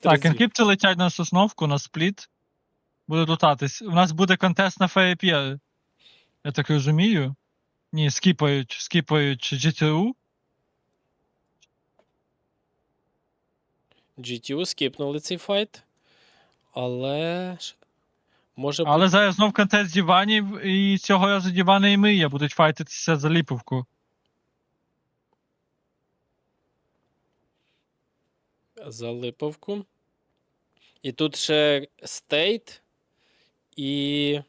Так, Три летять на сосновку, на спліт. Буде лутатись. У нас буде контест на ФЕП, я так розумію. Ні, скіпають, скіпають GTU. GTU скіпнули цей файт. Але. Може Але зараз знов контест диванів, і цього разу дивани і Мрія будуть файтитися за ліповку. За липовку. І тут ще стейт і.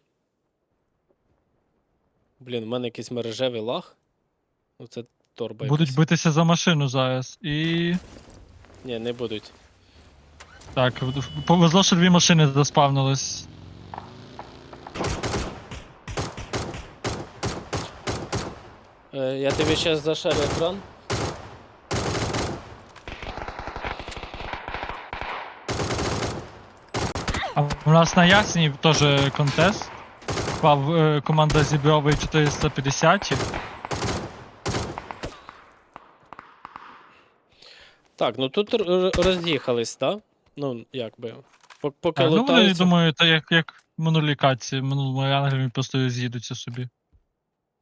Блін, в мене якийсь мережевий лаг. Ну, це торба. Будуть якась. битися за машину зараз. І. Ні, не будуть. Так, повезло, що дві машини заспавнились. Е, я тобі зараз зашарю екран. А у нас на Ясені теж контест. Впав е, команда Зібрової 450. Так, ну тут р- роз'їхались, так? Ну, як би. Пок- Поки Так, ну, вони, лутаються. думаю, то як, як минулі катці, минулому ангелі просто з'їдуться собі.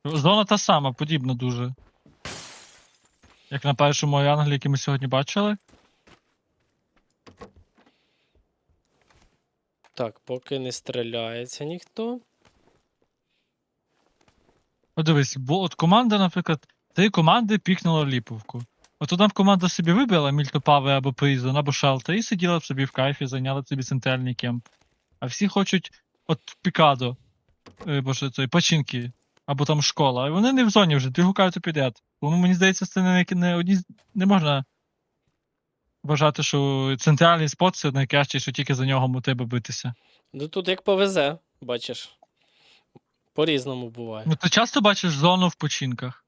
Зона та сама, подібна дуже. Як на першому ангелі, який ми сьогодні бачили. Так, поки не стріляється ніхто. От дивись, бо от команда, наприклад, три команди пікнула ліповку. От одна команда собі вибрала Мільтопаве або Призон, або Шелтер і сиділа б собі в кайфі, зайняла собі центральний кемп. А всі хочуть от Пікадо, е, боже, той, починки, або там школа. А вони не в зоні вже, дві гукаються підряд. Тому мені здається, це не, не, не можна вважати, що центральний спот це найкращий, що тільки за нього треба битися. Ну тут як повезе, бачиш. По-різному буває. Ну ти часто бачиш зону в починках?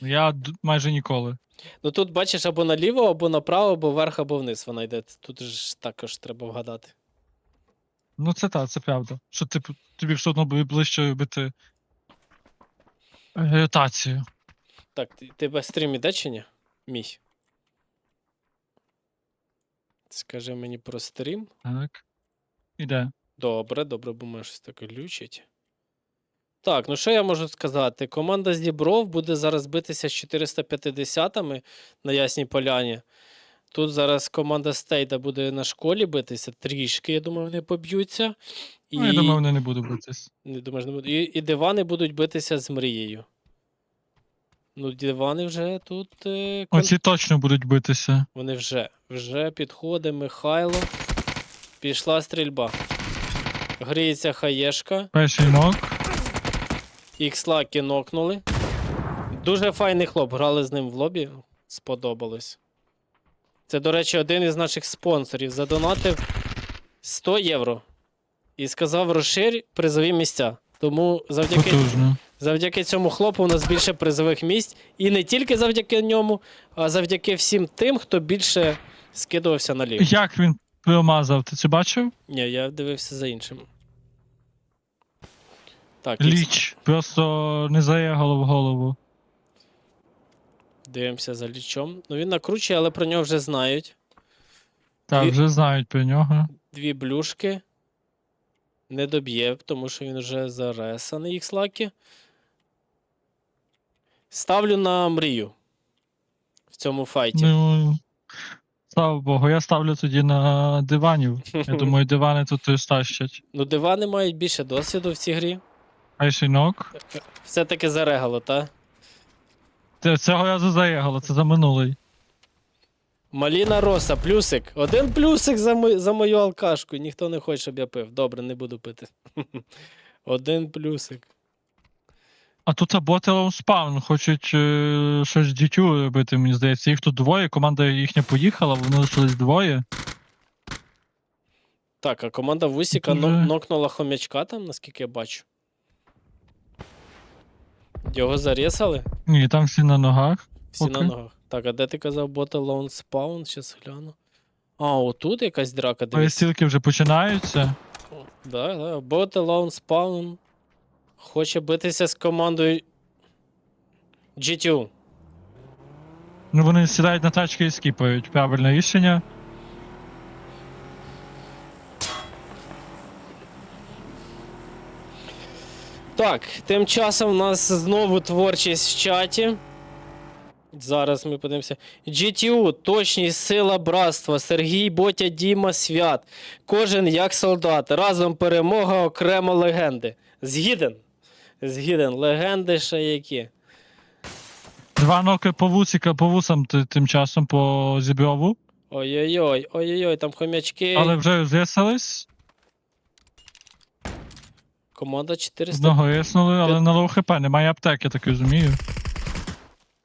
Я майже ніколи. Ну тут бачиш або наліво, або направо, або вверх, або вниз вона йде. Тут ж також треба вгадати. Ну, це так, це правда. Що типу, тобі все одно буде ближче робити ротацію. Так, ти- тебе стрім іде чи ні? Мій. Скажи мені про стрім. Так. Іде. Добре, добре, бо мене щось таке глючить. Так, ну що я можу сказати? Команда з Дібров буде зараз битися з 450-ми на Ясній Поляні. Тут зараз команда Стейта буде на школі битися трішки, я думаю, вони поб'ються. І... Ну, я думаю, вони не будуть битись. Не думаєш, не буде. І, і дивани будуть битися з мрією. Ну, дивани вже тут. Е, кон- Оці точно будуть битися. Вони вже. Вже підходить Михайло. Пішла стрільба. Гріється хаєшка. Перший нок. Ікслаки нокнули. Дуже файний хлоп. Грали з ним в лобі. Сподобалось. Це, до речі, один із наших спонсорів. Задонатив 100 євро. І сказав розширь призові місця. Тому завдяки, Потужно. Завдяки цьому хлопу у нас більше призових місць. І не тільки завдяки ньому, а завдяки всім тим, хто більше скидувався на лів. Як він промазав? Ти це бачив? Ні, я дивився за іншим. Так, ікс- Ліч. Просто не заєгало в голову. дивимося за лічом. Ну він накручує, але про нього вже знають. Так, Дві- вже знають про нього. Дві блюшки. Не доб'є, тому що він вже заресаний ікслаки. Ставлю на мрію. В цьому файті. Ну. Слава Богу, я ставлю тоді на диванів. Я думаю, дивани тут стащать. Ну, дивани мають більше досвіду в цій грі. Перший нок. Все-таки зарегало, та? Це- Цього разу заєгало, це за минулий. Маліна Роса, плюсик. Один плюсик за, мо- за мою алкашку. Ніхто не хоче, щоб я пив. Добре, не буду пити. Один плюсик. А тут боти спавн, хочуть е, щось з дітю робити, мені здається. Їх тут двоє, команда їхня поїхала, вони лишились двоє. Так, а команда Вусіка Дуже- но- нокнула хомячка там, наскільки я бачу. Його зарісали? Ні, там всі на ногах. Всі на Окей. ногах. Так, а де ти казав бота лоун спаун? Щас гляну. А, отут якась драка, дивись. Перестілки вже починаються. Да, да. Бота лоун спаун. Хоче битися з командою G2. Ну вони сідають на тачки і скіпають. Правильне рішення. Так, тим часом у нас знову творчість в чаті. Зараз ми подивимося. GTU, точність, сила братства, Сергій Ботя Діма Свят. Кожен як солдат. Разом перемога окремо легенди. Згіден. Згіден. Легенди ще які. Два ноки по вусіка, по вусам ти- тим часом по зіброву, Ой-ой-ой, ой-ой-ой, там хомячки. але вже з'ясались. Команда 400. Одного єснули, але на лоу хп немає аптек, я так розумію.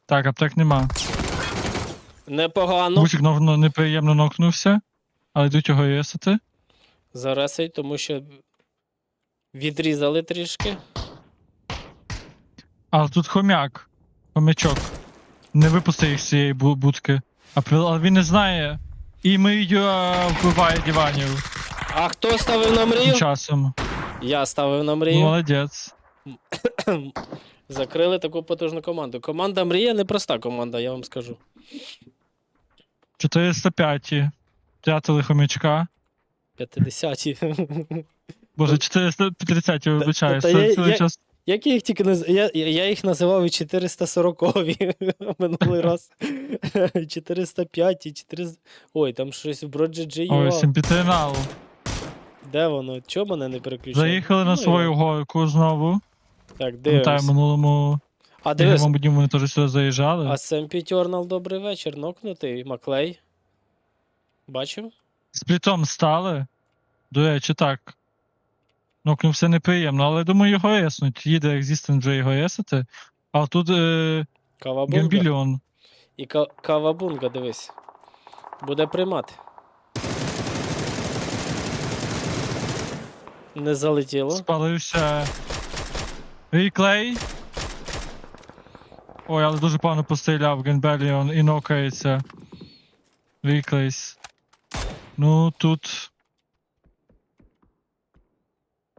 Так, аптек нема. Непогано. Вусік ну, неприємно нокнувся, але йдуть його єсити. Заресить, тому що відрізали трішки. Але тут хомяк, хомячок. Не випусти їх з цієї будки. А але він не знає. І ми е, вбиває диванів А хто ставив на мрію? часом. Я ставив на мрію. молодець. Закрили таку потужну команду. Команда Мрія непроста команда, я вам скажу. 405. Втратили хомячка. 50-ті. Боже, 430, вибачаю. та я- Цілий я- час. Як я їх тільки наз... я, я їх називав і 440-ві минулий раз. 405 і 400... Ой, там щось в Броджі Ой, симпітернал. Де воно? Чого мене не переключає? Заїхали на Ну, свою горку знову. Так, Пам'ятаю, в минулому А дивись, дні вони теж сюди заїжджали. а Семпі Тернал, добрий вечір, нокнутий, Маклей. Бачив? Сплітом стали. До речі, так. Нокнувся неприємно, але думаю, його еснуть. Їде екзістент вже його есити. А тут е, Кавабунга. гембільйон. І ка- Кавабунга, дивись. Буде приймати. Не залетіло. Спалився. Ріклей. Ой, але дуже погано постріляв Генбеліон і нокається. Ріклейс. Ну тут.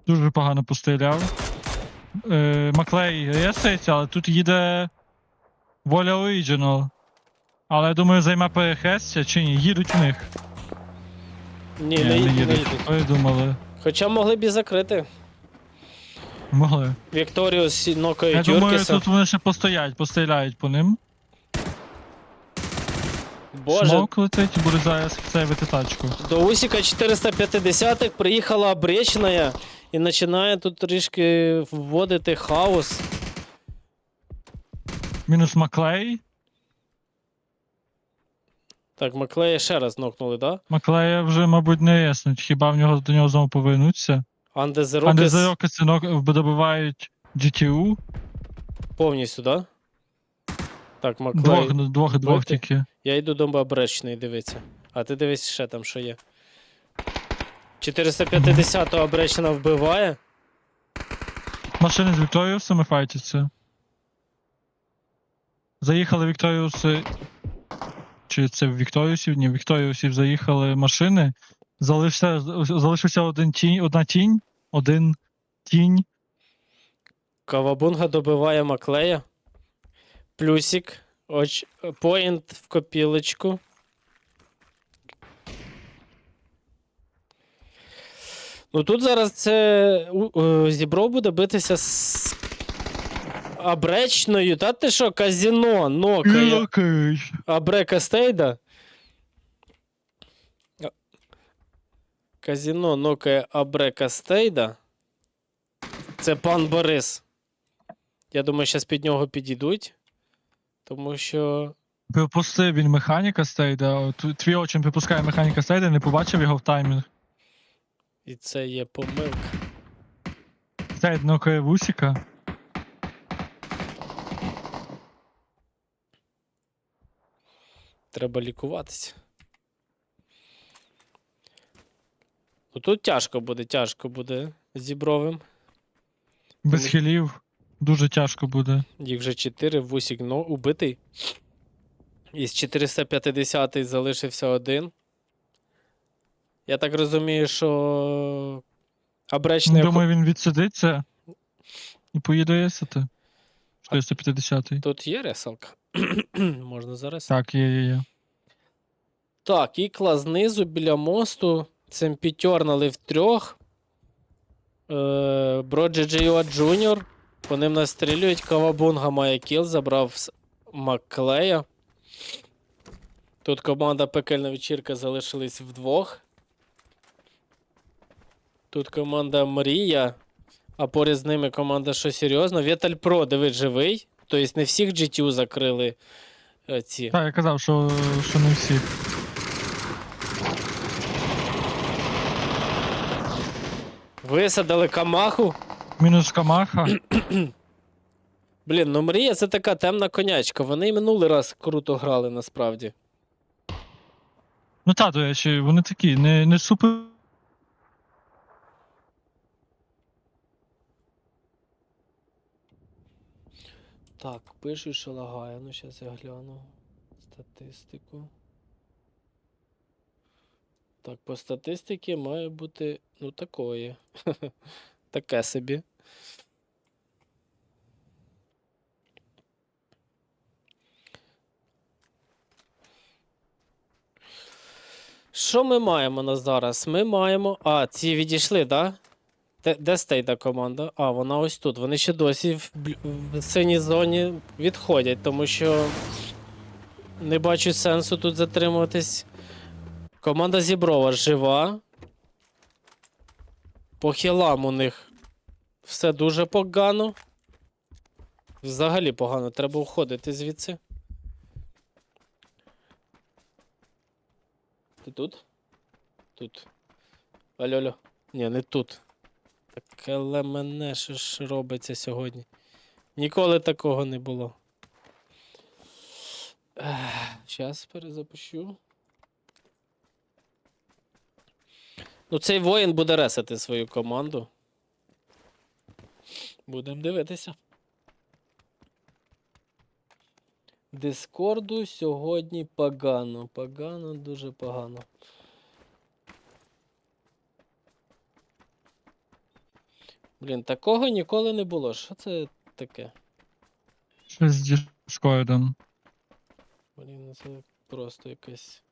Дуже погано постріляв. Е, Маклей ресається, але тут їде Воля Оріджинал. Але я думаю, займе перехрестя чи ні? Їдуть в них. Ні, Ні, не, їдуть, не їдуть. Придумали. Хоча могли б і закрити. Могли. Вікторіус Я нокає думаю, Тюркіса. тут вони ще постоять, постріляють по ним. Боже, Смок летить і буде зараз сейвити тачку. до Усіка 450-х приїхала Бречная і починає тут трішки вводити хаос. Мінус Маклей. Так, Маклея ще раз нокнули, да? Маклея вже, мабуть, не яснуть. Хіба в нього до нього знову повернуться. Андезерокес Дезерокеси добивають GTU. повністю, да? Так, Маклей. Двох, двох, двох тільки. Я йду до Бречної дивитися. А ти дивись ще там, що є. 450-го Бречна вбиває. Машини з Вікторіусами файтяться. Заїхали Вікторіуси. Чи це в Вікторіусів? Ні, в Вікторіусів заїхали машини. Залишився, залишився один тінь, одна тінь, один тінь. Кавабунга добиває Маклея. Плюсик. Поінт в копілочку. Ну тут зараз це е, Зібро буде битися з Абречною. Та ти що, казіно, нокає. Окей. Абрека Стейда. Казіно нокає Абрека Стейда. Це пан Борис. Я думаю, зараз під нього підійдуть. Тому що. Припустив він механіка стейда. Твій очим припускає механіка стейда, не побачив його в таймінг. І це є помилка. Стейд нокає вусіка. Треба лікуватися. Ну тут тяжко буде, тяжко буде зібровим. Без Тому- хілів. Дуже тяжко буде. Їх вже 4, Вусік но, убитий. Із 450 залишився один. Я так розумію, що Абречний Думаю, він відсидиться і поїде єсити. 450-й. тут є ресалка. Можна зараз. Так, є, є, є. Так, ікла знизу біля мосту. Цим п'ятернали в трьох. Е, Бро GGUA Junior. По ним настрілюють. Кавабунга має кіл, забрав Макклея. Тут команда Пекельна вечірка залишились вдвох. Тут команда Мрія. А поряд з ними команда що серйозно. Віталь Про, дивись, живий. Тобто не всіх GTU закрили е, ці. Так, я казав, що, що не всі. Висадили камаху. Мінус Камаха. Блін, ну Мрія це така темна конячка. Вони і минулий раз круто грали насправді. Ну та, до речі, вони такі, не, не супер. Так, пишуть, що лагає. Ну, зараз я гляну статистику. Так, по статистиці має бути, ну, такої. Таке собі. Що ми маємо на зараз? Ми маємо. А, ці відійшли, так? Да? Де, де стейта команда? А, вона ось тут. Вони ще досі в, в синій зоні відходять, тому що не бачу сенсу тут затримуватись. Команда Зіброва жива. По хілам у них все дуже погано. Взагалі погано, треба уходити звідси. Ти тут? Тут. Алло, алло. Ні, не тут. Так але мене що ж робиться сьогодні? Ніколи такого не було. Зараз перезапущу. Ну, цей воїн буде ресати свою команду. Будемо дивитися. Дискорду сьогодні погано. Погано, дуже погано. Блін, такого ніколи не було. Що це таке? Щось з Діскордом. Блін, ну це просто якесь.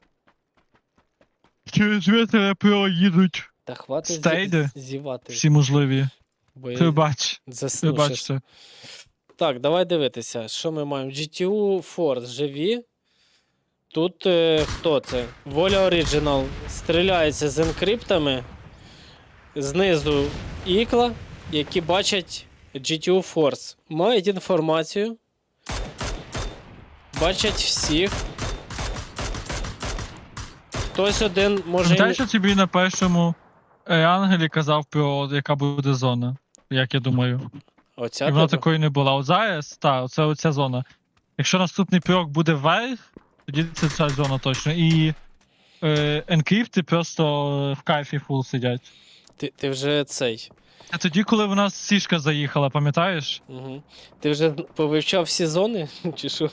Через вітер про їдуть Та хватить зі- зівати. всі можливі. Бо я Пробач, засну щас. пробачте. Так, давай дивитися, що ми маємо. GTU Force живі. Тут е, хто це? Воля Original стріляється з енкриптами. Знизу ікла, які бачать GTU Force. Мають інформацію. Бачать всіх. Хтось один може. і що тобі на першому е, ангелі казав про яка буде зона, як я думаю. Оця І вона типу? такої не була. От зараз, так, оце оця зона. Якщо наступний пірок буде вверх, тоді це ця зона точно. І е, енкрипти просто в кайфі фул сидять. Ти, ти вже цей. А тоді, коли в нас сішка заїхала, пам'ятаєш? Угу. Ти вже повивчав всі зони? Чи що?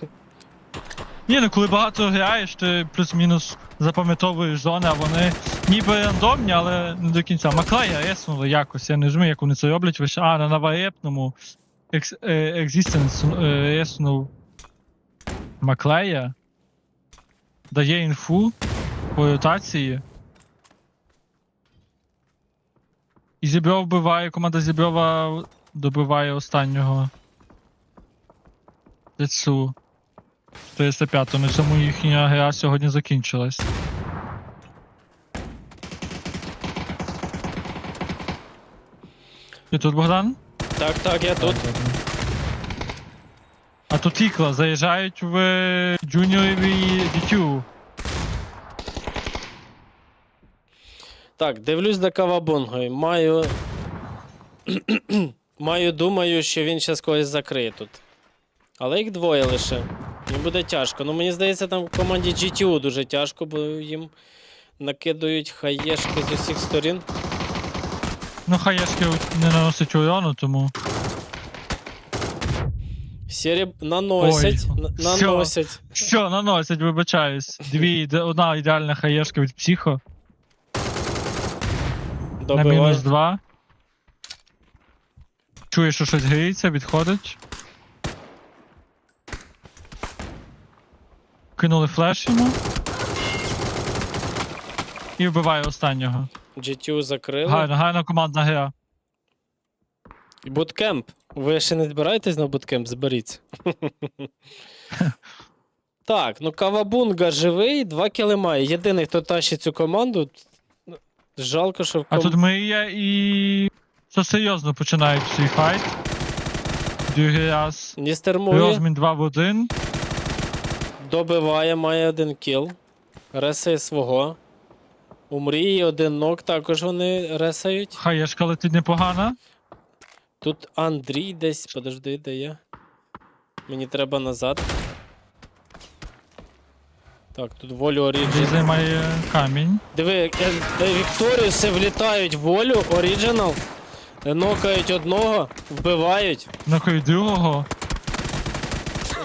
Ні, ну коли багато граєш, ти плюс-мінус запам'ятовуєш зони, а вони ніби рандомні, але не до кінця. Маклея реснули якось, я не розумію, як вони це роблять. Виш- А, на новоєпному екс, е, Existence е, реснув Маклея. Дає інфу по ротації. І Зібров вбиває, команда Зіброва добиває останнього. Децу. 405 на цьому їхня гра сьогодні закінчилась. І тут Богдан? Так, так, я тут. А тут ікла заїжджають в джуніорові DQ. Так, дивлюсь до Кавабонго. Маю. Маю, думаю, що він зараз когось закриє тут. Але їх двоє лише. Їм буде тяжко. Ну мені здається, там в команді GTU дуже тяжко, бо їм накидують хаєшки з усіх сторін. Ну, хаєшки не наносить урону, тому. Сірі наносять. Ой, наносять. Що, наносять, вибачаюсь. Дві, іде- одна ідеальна хаєшка від психо. На мінус два. Чує, що щось гріється, відходить. Кинули флеш йому. І вбиває останнього. GTU закрили. Гарна, гарна командна гра. Буткемп. Ви ще не збираєтесь на буткемп? Зберіться. так, ну Кавабунга живий, два кілимає. Єдиний, хто тащить цю команду. Жалко, що в А ком... тут ми є і. Що серйозно починають свій файт. Другий раз. Містер Муві Розмін 2 в 1. добиває, має один кіл. Ресає свого. У мрії один нок також вони ресають. Хаєшка летить непогана. Тут Андрій десь, подожди, де я? Мені треба назад. Так, тут волю Оріджин. займає камінь. Диви, е, е, Вікторіуси влітають в волю, Оріджинал. Нокають одного, вбивають. Нокають другого.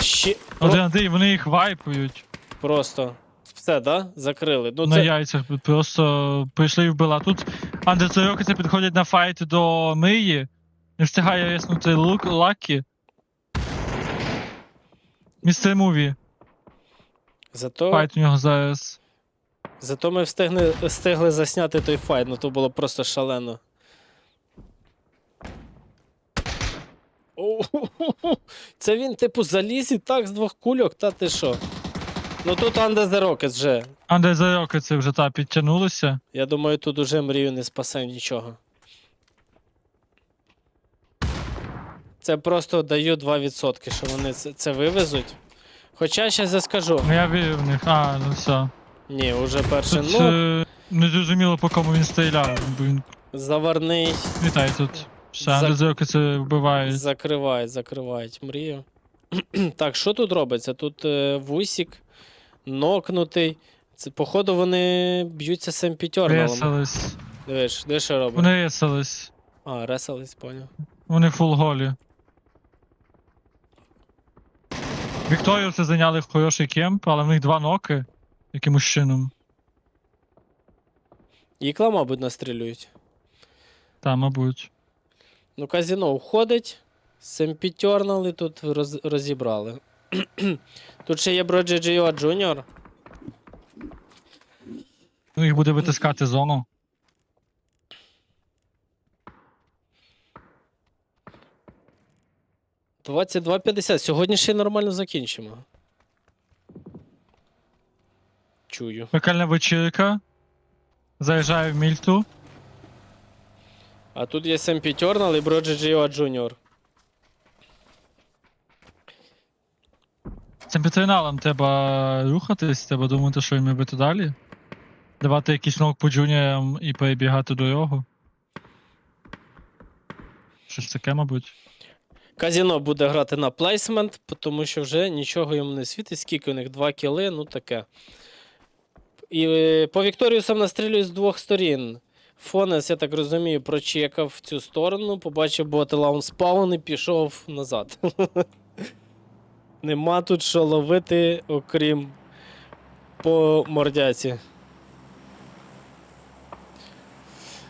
Ще... Про... Один один, вони їх вайпують. Просто. Все, да? Закрили. Ну, на це... яйцях просто прийшли і вбили. А тут андерцерокиці підходять на файт до Миї. Не встигає яснути лук Лакі. Містер Муві. Зато... Файт у нього зараз. Зато ми встигли, встигли засняти той файт, ну то було просто шалено. Це він, типу, заліз і так з двох кульок, та ти що? Ну тут Under the Rockets вже. Андерцерокиці вже та підтягнулися. Я думаю, тут уже мрію не спасе нічого. Це просто даю 2%, що вони це, це вивезуть. Хоча ще заскажу. Ну я вірю в них. А, ну все. Ні, уже перше. Тут Ну, е, не зрозуміло, по кому він стріляв, бо він заварний. вітає тут. Все, За- андерцерокиці вбивають. Закривають, закривають мрію. так, що тут робиться? Тут е, вусік, нокнутий. Це, походу, вони б'ються сем п'ятерналом. Ресались. Дивиш, де що робить? Вони ресались. А, ресались, поняв. Вони фул голі. Вікторіуси зайняли хороший кемп, але в них два ноки якимось чином. Ікла, мабуть, настрілюють. Та, мабуть. Ну, казіно уходить. Семпітернали тут роз, розібрали. тут ще є Броджі Джіо Джуніор. Ну, їх буде витискати зону. — 22.50. Сьогодні ще й нормально закінчимо. Чую. Пекальна вечірка. Заїжджає в мільту. А тут є Семпітернал і Броджі Джіо Джуніор. Цим підтриналом треба рухатись, треба думати, що їм робити далі. Давати якийсь нок по джуніорам і перебігати до його. Щось таке, мабуть. Казіно буде грати на плейсмент, тому що вже нічого йому не світить. Скільки у них? Два кіли, ну таке. І е, по Вікторіусам настрілюють з двох сторін. Фонес, я так розумію, прочекав цю сторону, побачив боти спаун і пішов назад. Нема тут що ловити, окрім по мордяці.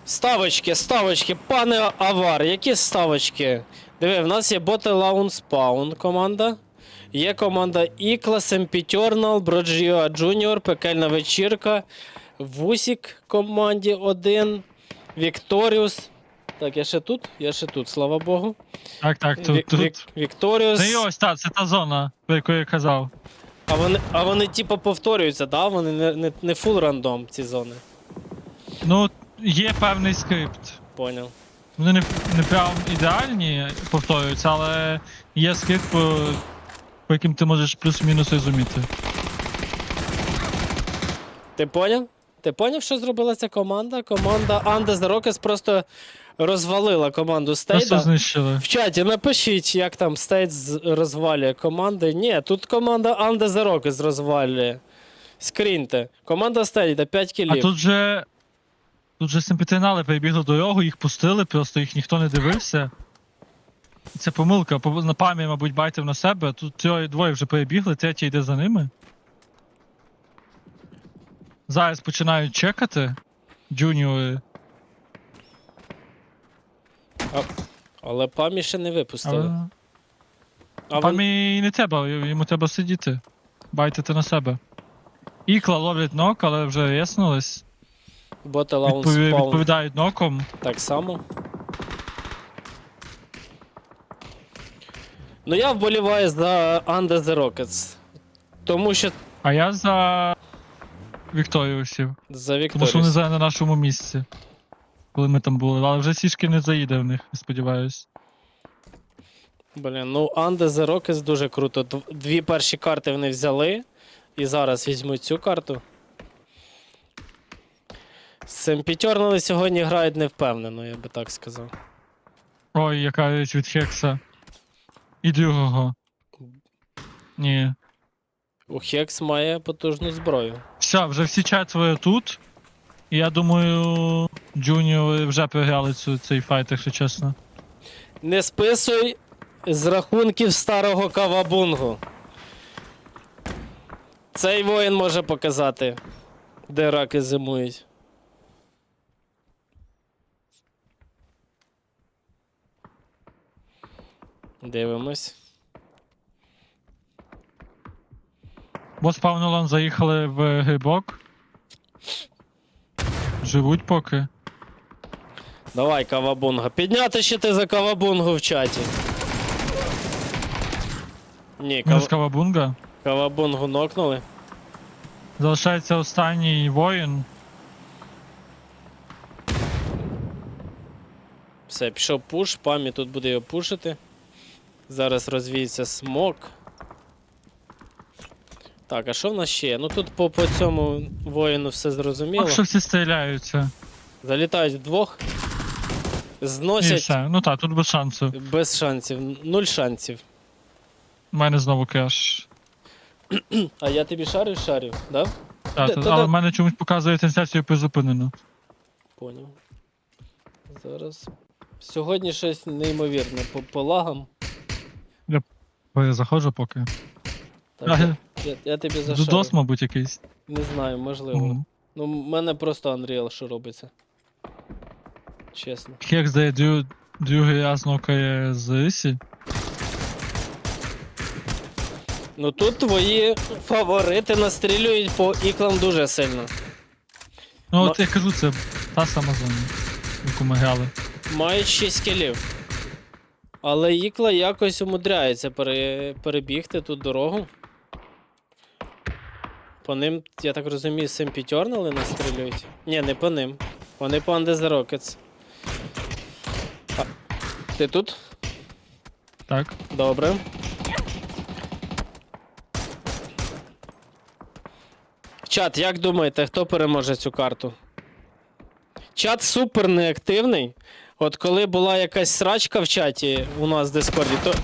Ставочки, ставочки, пане Авар, які ставочки? Диви, в нас є боти Лаун Спаун команда. Є команда Ікла, Семпітернал, Броджіо Джуніор, Пекельна вечірка, Вусік команді 1, Вікторіус. Так, я ще тут, я ще тут, слава Богу. Так, так, тут. Вік- тут. Вік- Вікторіус. Це і ось та, це та зона, про яку я казав. А вони, а вони типу повторюються, да? Вони не, не, не фул рандом, ці зони. Ну, є певний скрипт. Поняв. Вони не, не прям ідеальні повторюються, але є скрипт, по, по яким ти можеш плюс-мінус розуміти. Ти поняв? Ти поняв, що зробила ця команда? Команда the Rockets просто розвалила команду Стейда. знищили. В чаті напишіть, як там Стейт розвалює команди. Ні, тут команда the Rockets розвалює. Скріньте. Команда Стейда 5 А кілів. тут же. Тут же симпетинали перебігли дорогу, їх пустили, просто їх ніхто не дивився. Це помилка. На пам'ять, мабуть, байтив на себе. Тут троє двоє вже перебігли, третій йде за ними. Зараз починають чекати. Джуніори. Але памі ще не випустили. Але... А. Памі не треба, йому треба сидіти. Байтити на себе. Ікла ловлять нок, але вже яснулись. Боти Лаун Відпові... Спаун Відповідають ноком. так само. Ну я вболіваю за Under the Rockets. Тому що А я за Вікторіусів. за Тому що вони Вікторію. зараз на нашому місці. Коли ми там були. Але вже сішки не заїде в них, сподіваюсь. Блін, ну Under the Rockets дуже круто. Дв- Дві перші карти вони взяли. І зараз візьмуть цю карту. Семпітьорнали сьогодні грають невпевнено, я би так сказав. Ой, яка річ від Хекса. І другого. Ні. У Хекс має потужну зброю. Все, вже всі четверо тут. І я думаю, Джуніори вже програли цю, цей файт, якщо чесно. Не списуй з рахунків старого кавабунгу. Цей воїн може показати, де раки зимують. Дивимось. Бо з Павнолом заїхали в грибок. Живуть поки. Давай, кавабунга. Підняти ще ти за кавабунгу в чаті. Ні, кав... Кавабунга. кавабунгу нокнули. Залишається останній воїн. Все, пішов пуш, памі тут буде його пушити. Зараз розвіється смок. Так, а що в нас ще? Ну тут по, по цьому воїну все зрозуміло. Поки що всі стріляються. Залітають вдвох. І Зносять все. Ну так, тут без шансу. без шансів. Нуль шансів. У мене знову краш. А я тобі шарю шарю, да? Так, Та- тут- та- але в мене чомусь показує трансляцію призупинено. Поняв. Зараз. Сьогодні щось неймовірне по, по лагам. Перезаходжу поки. Так, Ага. я, я тобі зашарю. Дудос, мабуть, якийсь. Не знаю, можливо. Мгм. Ну, в мене просто Unreal, що робиться. Чесно. Хекс дає дру- другий раз нокає з Рисі. Ну тут твої фаворити настрілюють по іклам дуже сильно. Ну от я кажу, це та сама зона, яку ми грали. Мають 6 кілів. Але ікла якось умудряється пере... перебігти тут дорогу. По ним, я так розумію, Семпітьорнали настрілюють. Ні, не по ним. Вони по Under the Rockets. А, ти тут? Так. Добре. Чат, як думаєте, хто переможе цю карту? Чат супер неактивний. От коли була якась срачка в чаті у нас в Дискорді, то,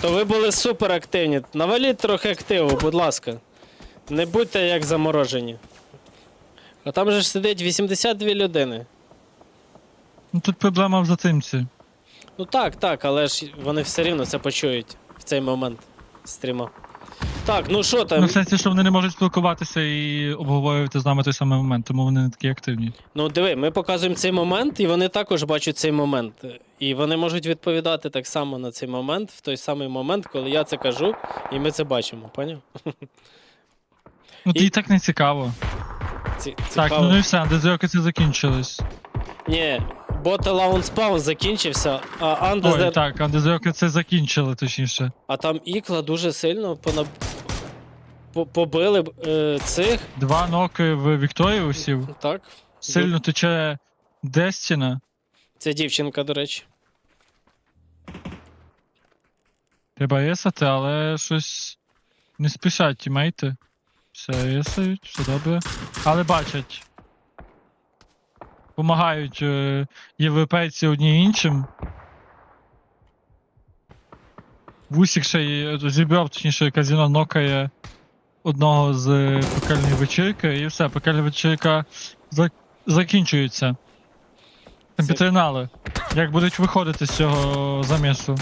то ви були супер активні. Наваліть трохи активу, будь ласка. Не будьте як заморожені. А там же ж сидить 82 людини. Ну тут проблема в затримці. Ну так, так, але ж вони все рівно це почують в цей момент стріма. Так, ну що там? Ну, в сенсі, що вони не можуть спілкуватися і обговорювати з нами той самий момент, тому вони не такі активні. Ну диви, ми показуємо цей момент, і вони також бачать цей момент. І вони можуть відповідати так само на цей момент, в той самий момент, коли я це кажу, і ми це бачимо, поняв? Ну І- і... так не цікаво. Ці, Так, цікаво. ну і все, дезерки це закінчились. Ні, Launch Spawn закінчився, а Under Ой, так, а це закінчили, точніше. А там ікла дуже сильно понаб... по- побили е, цих. Два ноки в Вікторіусів. Так. Сильно тече Дестіна. Це дівчинка, до речі. Треба ресати, але щось не спішать тімейти. Все ресають, все добре. Але бачать. Помагають е, європейці одні іншим. Вусік ще й зібрав, точніше, казіно нокає одного з е, пекельної вечірки, і все, пекельна вечірка за- закінчується. Це- Як будуть виходити з цього замісу?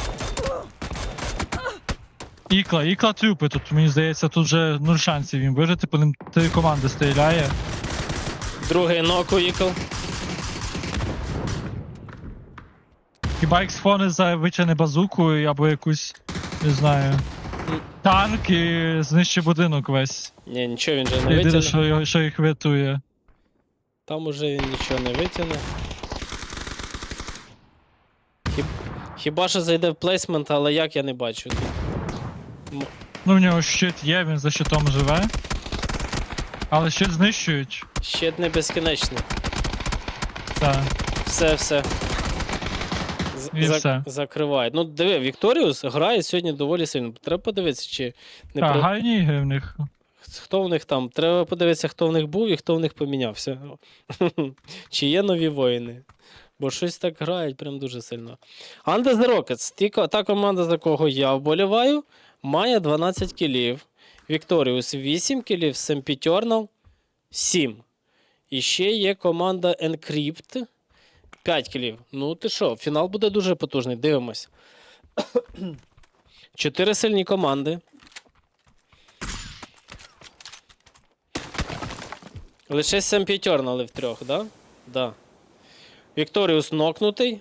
Ікла, ікла трюпи тут, мені здається, тут вже нуль шансів їм вижити, по ним три команди стріляє. Другий нок у ікл. Хіба X-Фони за витягне базуку або якусь, не знаю. Танк і знищить будинок весь. Ні, нічого він же не Єдине, витягне. що, його- що їх врятує. Там уже він нічого не витягне. Хіб... Хіба що зайде в плейсмент, але як я не бачу. Ну, в нього щит є, він за щитом живе. Але щит знищують. Щит не безкінечний. Так. Все, все. І зак- все. Закривають. Ну, диви, Вікторіус грає сьогодні доволі сильно. Треба подивитися, чи не Так, при- гарні ігри в них. хто в них там. Треба подивитися, хто в них був і хто в них помінявся. чи є нові воїни. Бо щось так грають прям дуже сильно. Under the Rockets, ті та команда, за кого я вболіваю, має 12 кілів. Вікторіус 8 кілів, Семпітьорнал 7. І ще є команда Encrypt 5 кілів. Ну ти що, фінал буде дуже потужний. Дивимось. Чотири сильні команди. Лише Семпітьорнали в трьох, да? Да. Вікторіус нокнутий.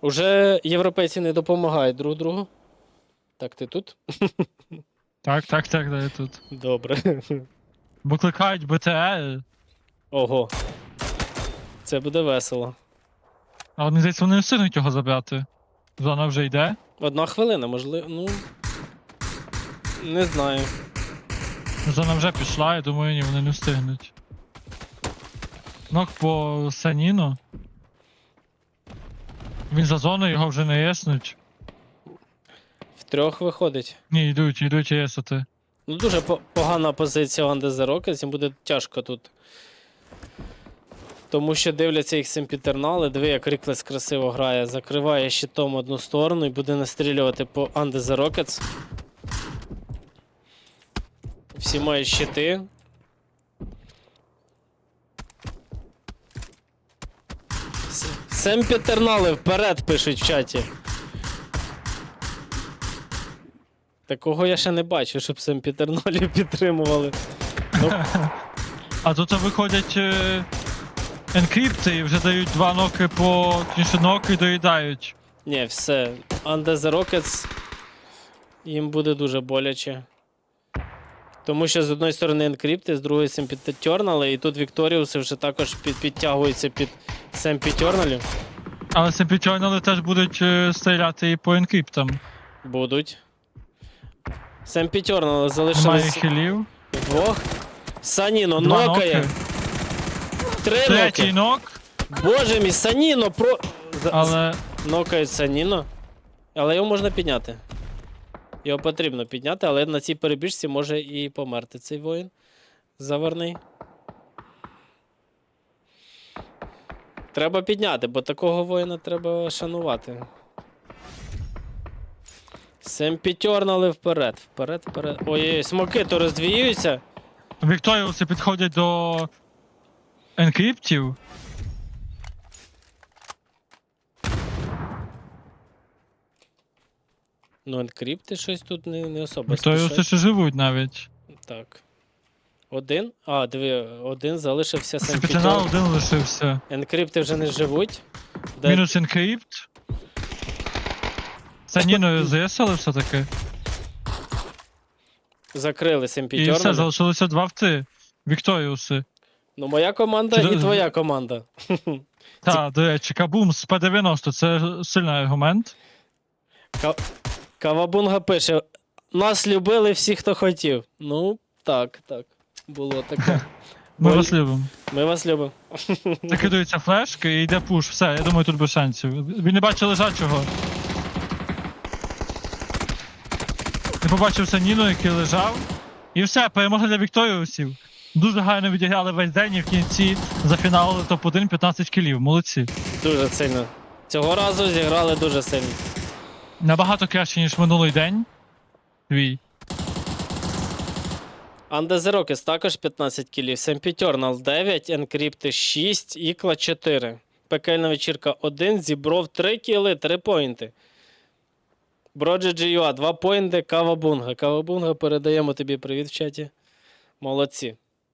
Уже європейці не допомагають друг другу. Так, ти тут? Так, так, так, да, я тут. Добре. Бо кликають БТР, Ого. Це буде весело. Але мені здається, вони не встигнуть його забрати. Зона вже йде. Одна хвилина, можливо. Ну. Не знаю. Зона вже пішла, я думаю, ні, вони не встигнуть. Нок по Саніну. Він за зоною, його вже не єснуть. В трьох виходить. Ні, йдуть, йдуть єсати. Ну, дуже по- погана позиція Under the Rockets, їм буде тяжко тут. Тому що дивляться їх семпітернали. Диви, як Ріклес красиво грає. Закриває щитом одну сторону і буде настрілювати по Under the Rockets. Всі мають щити. Семпітернали вперед пишуть в чаті. Такого я ще не бачив, щоб семпітерналів підтримували. Ну, А тут виходять е, енкрипти і вже дають два ноки по точніше ноки доїдають. Ні, все. Under the Rockets їм буде дуже боляче. Тому що з одної сторони енкрипти, з другої семпітернали, і тут Вікторіуси вже також під, підтягуються під семпітерналів. Але семпітьонали теж будуть е, стріляти і по енкриптам. Будуть. Семпітернали Немає залишились хілів. вдвох. Саніно Два нокає. ноки. Три Третій ноки. нок, Боже мій, Саніно про. За- але Нокають Саніно. Але його можна підняти. Його потрібно підняти, але на цій перебіжці може і померти цей воїн. Заварний. Треба підняти, бо такого воїна треба шанувати. Семпітьорнали вперед. Вперед, вперед. Ой, смоки то роздвіюються. Вікторіуси підходять до енкриптів. Ну, енкрипти щось тут не, не особо. Вікторіуси спішать. ще живуть навіть. Так. Один. А, диви, один залишився Семпітінал Семпітьор. один лишився. Енкрипти вже не живуть. Де- Мінус енкрипт. Саніною з'ясали все-таки. Закрили І Семпітьор. все, залишилося два вти. Вікторіуси. Ну, моя команда Чи- і твоя команда. Та, до речі, Кабум з П-90 це сильний аргумент. Ка- Кавабунга пише: нас любили всі, хто хотів. Ну, так, так. Було таке. Ми Боль- вас любимо. Ми вас любимо. Закидується флешка і йде пуш. Все, я думаю, тут без шансів. Він не бачив лежачого. Не побачив Саніну, який лежав. І все, перемога для Вікторіусів. Дуже гарно відіграли весь день і в кінці зафіналили топ-1 15 кілів. Молодці. Дуже сильно. Цього разу зіграли дуже сильно. Набагато краще, ніж минулий день. Твій. Rockets також 15 кілів. Семпітьорнал 9, Енкрипти 6, Ікла 4. Пекельна вечірка 1, Зібров 3 кіли, 3 поінти. Броджі GUA 2 поінти, Кавабунга. Кавабунга, передаємо тобі привіт в чаті. Молодці.